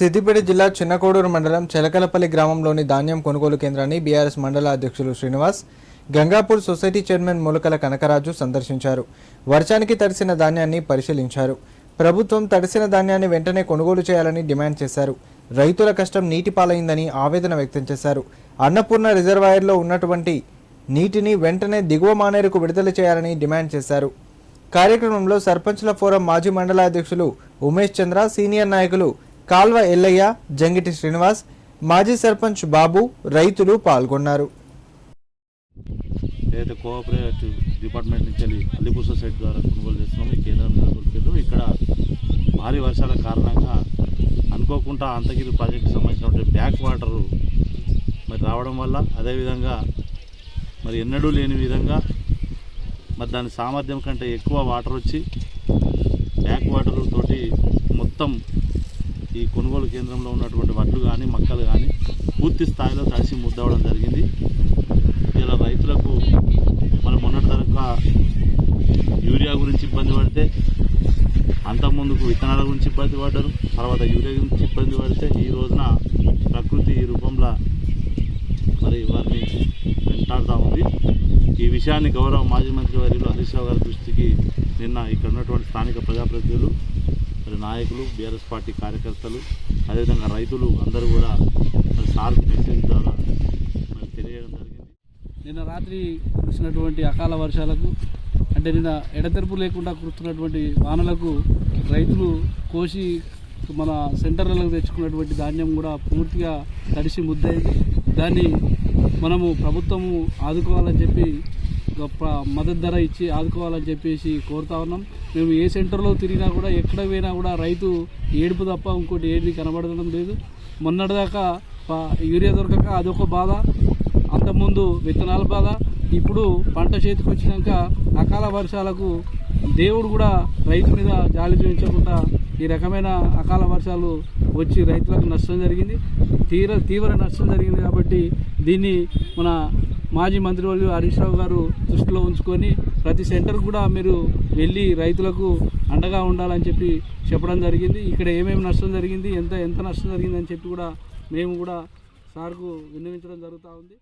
సిద్దిపేట జిల్లా చిన్నకోడూరు మండలం చెలకలపల్లి గ్రామంలోని ధాన్యం కొనుగోలు కేంద్రాన్ని బీఆర్ఎస్ మండల అధ్యక్షులు శ్రీనివాస్ గంగాపూర్ సొసైటీ చైర్మన్ ములకల కనకరాజు సందర్శించారు. వర్షానికి తడిసిన ధాన్యాన్ని పరిశీలించారు. ప్రభుత్వం తడిసిన ధాన్యాన్ని వెంటనే కొనుగోలు చేయాలని డిమాండ్ చేశారు. రైతుల కష్టం నీటి పాలైందని ఆవేదన వ్యక్తం చేశారు. అన్నపూర్ణ రిజర్వాయర్లో ఉన్నటువంటి నీటిని వెంటనే దిగువ మానేరుకు విడుదల చేయాలని డిమాండ్ చేశారు. కార్యక్రమంలో సర్పంచ్ల ఫోరం మాజీ మండల అధ్యక్షులు ఉమేష్ చంద్ర సీనియర్ నాయకులు కాల్వ ఎల్లయ్య జంగిటి శ్రీనివాస్ మాజీ సర్పంచ్ బాబు రైతులు పాల్గొన్నారు. ఏదైతే కోఆపరేటివ్ డిపార్ట్మెంట్ నుంచి అల్లిపూర్ సొసైటీ ద్వారా కొనుగోలు చేస్తున్నాము ఈ కేంద్రం నెలకొల్పారు ఇక్కడ భారీ వర్షాల కారణంగా అనుకోకుండా అంతగిరి ప్రాజెక్టుకి సంబంధించినటువంటి బ్యాక్ వాటర్ మరి రావడం వల్ల అదేవిధంగా మరి ఎన్నడూ లేని విధంగా మరి దాని సామర్థ్యం కంటే ఎక్కువ వాటర్ వచ్చి బ్యాక్ వాటర్ తోటి మొత్తం ఈ కొనుగోలు కేంద్రంలో ఉన్నటువంటి వడ్లు కానీ మక్కలు కానీ పూర్తి స్థాయిలో తడిసి ముద్దవడం జరిగింది. ఇలా రైతులకు మనం మొన్నటి తరక యూరియా గురించి ఇబ్బంది పడితే అంతకుముందుకు విత్తనాల గురించి ఇబ్బంది పడ్డారు తర్వాత యూరియా గురించి ఇబ్బంది పడితే ఈ రోజున ప్రకృతి ఈ రూపంలో మరి వారిని వెంటాడుతూ ఉంది. ఈ విషయాన్ని గౌరవ మాజీ మంత్రి వర్యులు హరీష్ రావు గారి దృష్టికి నిన్న ఇక్కడ ఉన్నటువంటి స్థానిక ప్రజాప్రతినిధులు మరి నాయకులు బీఆర్ఎస్ పార్టీ కార్యకర్తలు అదేవిధంగా రైతులు అందరూ కూడా మరి సార్కి మెసేజ్ ద్వారా మరి తెలియజేయడం జరిగింది. నిన్న రాత్రి కురిసినటువంటి అకాల వర్షాలకు అంటే నిన్న ఎడతెరపు లేకుండా కురుస్తున్నటువంటి వానలకు రైతులు కోసి మన సెంటర్లకు తెచ్చుకున్నటువంటి ధాన్యం కూడా పూర్తిగా తడిసి ముద్దయింది. దాన్ని మనము ప్రభుత్వము ఆదుకోవాలని చెప్పి మద్దతు ధర ఇచ్చి ఆదుకోవాలని చెప్పేసి కోరుతా ఉన్నాం. మేము ఏ సెంటర్లో తిరిగినా కూడా ఎక్కడ పోయినా కూడా రైతు ఏడుపు తప్ప ఇంకోటి ఏది కనబడడం లేదు. మొన్నటిదాకా యూరియా దొరకక అదొక బాధ అంతకుముందు విత్తనాల బాధ ఇప్పుడు పంట చేతికి వచ్చినాక అకాల వర్షాలకు దేవుడు కూడా రైతు మీద జాలి చూపించకుండా ఈ రకమైన అకాల వర్షాలు వచ్చి రైతులకు నష్టం జరిగింది. తీవ్ర తీవ్ర నష్టం జరిగింది కాబట్టి దీన్ని మన మాజీ మంత్రివర్యులు హరీష్ రావు గారు దృష్టిలో ఉంచుకొని ప్రతి సెంటర్ కూడా మీరు వెళ్ళి రైతులకు అండగా ఉండాలని చెప్పి చెప్పడం జరిగింది. ఇక్కడ ఏమేమి నష్టం జరిగింది ఎంత ఎంత నష్టం జరిగింది అని చెప్పి కూడా మేము కూడా సార్కు విన్నవించడం జరుగుతూ ఉంది.